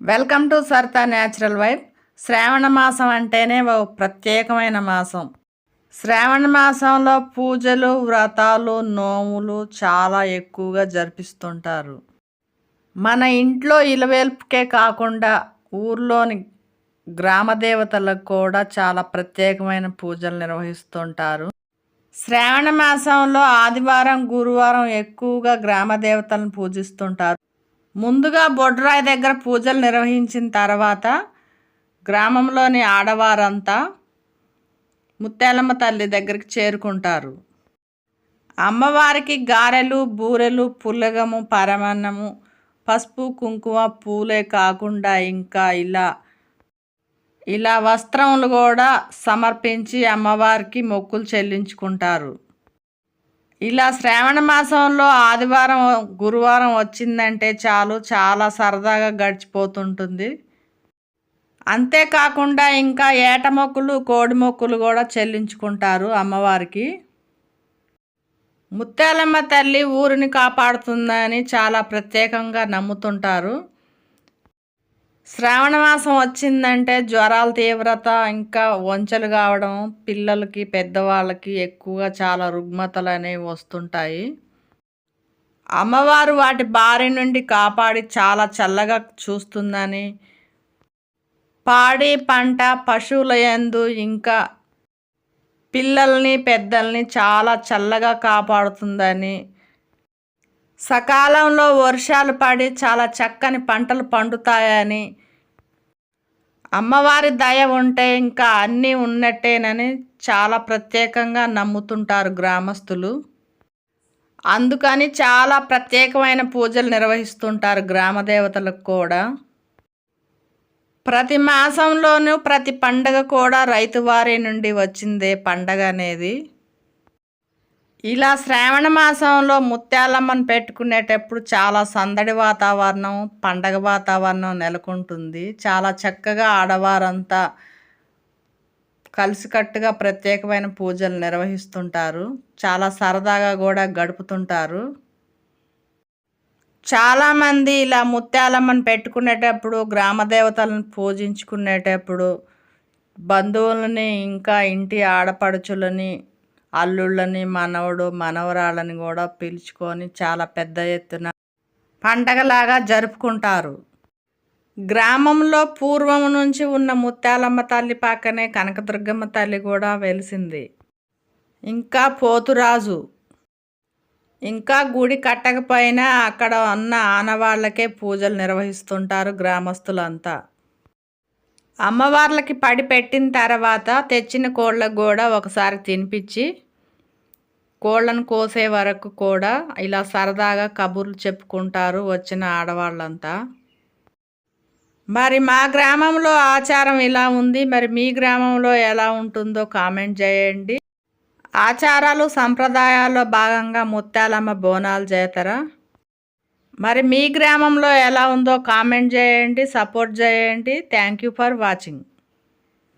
Welcome to సర్తా natural wife శ్రావణ మాసం అంటేనే ఓ ప్రత్యేకమైన మాసం. శ్రావణ మాసంలో పూజలు వ్రతాలు నోములు చాలా ఎక్కువగా జరిపిస్తుంటారు. మన ఇంట్లో ఇలవేల్పుకే కాకుండా ఊర్లోని గ్రామ దేవతలకు కూడా చాలా ప్రత్యేకమైన పూజలు నిర్వహిస్తుంటారు. శ్రావణ మాసంలో ఆదివారం గురువారం ఎక్కువగా గ్రామ దేవతలను పూజిస్తుంటారు. ముందుగా బొడ్రాయి దగ్గర పూజలు నిర్వహించిన తర్వాత గ్రామంలోని ఆడవారంతా ముత్యాలమ్మ తల్లి దగ్గరికి చేరుకుంటారు. అమ్మవారికి గారెలు బూరెలు పుల్లగము పరమన్నము పసుపు కుంకుమ పూలే కాకుండా ఇంకా ఇలా ఇలా వస్త్రములు కూడా సమర్పించి అమ్మవారికి మొక్కులు చెల్లించుకుంటారు. ఇలా శ్రావణ మాసంలో ఆదివారం గురువారం వచ్చిందంటే చాలు చాలా సరదాగా గడిచిపోతుంటుంది. అంతేకాకుండా ఇంకా ఏట మొక్కులు కోడి మొక్కులు కూడా చెల్లించుకుంటారు అమ్మవారికి. ముత్యాలమ్మ తల్లి ఊరిని కాపాడుతుందని చాలా ప్రత్యేకంగా నమ్ముతుంటారు. శ్రావణ మాసం వచ్చిందంటే జ్వరాల తీవ్రత ఇంకా వంచలు కావడం పిల్లలకి పెద్దవాళ్ళకి ఎక్కువగా చాలా రుగ్మతలు అనేవి వస్తుంటాయి. అమ్మవారు వాటి బారి నుండి కాపాడి చాలా చల్లగా చూస్తుందని పాడి పంట పశువుల యందు ఇంకా పిల్లల్ని పెద్దల్ని చాలా చల్లగా కాపాడుతుందని సకాలంలో వర్షాలు పడి చాలా చక్కని పంటలు పండుతాయని. అమ్మవారి దయ ఉంటే ఇంకా అన్నీ ఉన్నట్టేనని చాలా ప్రత్యేకంగా నమ్ముతుంటారు గ్రామస్తులు. అందుకని చాలా ప్రత్యేకమైన పూజలు నిర్వహిస్తుంటారు గ్రామ దేవతలకు కూడా. ప్రతి మాసంలోనూ ప్రతి పండగ కూడా రైతువారి నుండి వచ్చిందే పండగ అనేది. ఇలా శ్రావణ మాసంలో ముత్యాలమ్మను పెట్టుకునేటప్పుడు చాలా సందడి వాతావరణం పండగ వాతావరణం నెలకొంటుంది. చాలా చక్కగా ఆడవారంతా కలిసికట్టుగా ప్రత్యేకమైన పూజలు నిర్వహిస్తుంటారు. చాలా సరదాగా కూడా గడుపుతుంటారు. చాలామంది ఇలా ముత్యాలమ్మను పెట్టుకునేటప్పుడు గ్రామ దేవతలను పూజించుకునేటప్పుడు బంధువులని ఇంకా ఇంటి ఆడపడుచులని అల్లుళ్ళని మనవడు మనవరాళ్ళని కూడా పిలుచుకొని చాలా పెద్ద ఎత్తున పండగలాగా జరుపుకుంటారు. గ్రామంలో పూర్వం నుంచి ఉన్న ముత్యాలమ్మ తల్లి పక్కనే కనకదుర్గమ్మ తల్లి కూడా వెలిసింది. ఇంకా పోతురాజు. ఇంకా గుడి కట్టకపోయినా అక్కడ ఉన్న ఆనవాళ్ళకే పూజలు నిర్వహిస్తుంటారు గ్రామస్తులంతా. అమ్మవార్లకి పడి పెట్టిన తర్వాత తెచ్చిన కోళ్ళకు కూడా ఒకసారి తినిపించి కోళ్ళను కోసే వరకు కూడా ఇలా సరదాగా కబుర్లు చెప్పుకుంటారు వచ్చిన ఆడవాళ్ళంతా. మరి మా గ్రామంలో ఆచారం ఇలా ఉంది. మరి మీ గ్రామంలో ఎలా ఉంటుందో కామెంట్ చేయండి. ఆచారాలు సంప్రదాయాల్లో భాగంగా ముత్యాలమ్మ బోనాలు చేతరా మరి మీ గ్రామంలో ఎలా ఉందో కామెంట్ చేయండి సపోర్ట్ చేయండి. Thank you for watching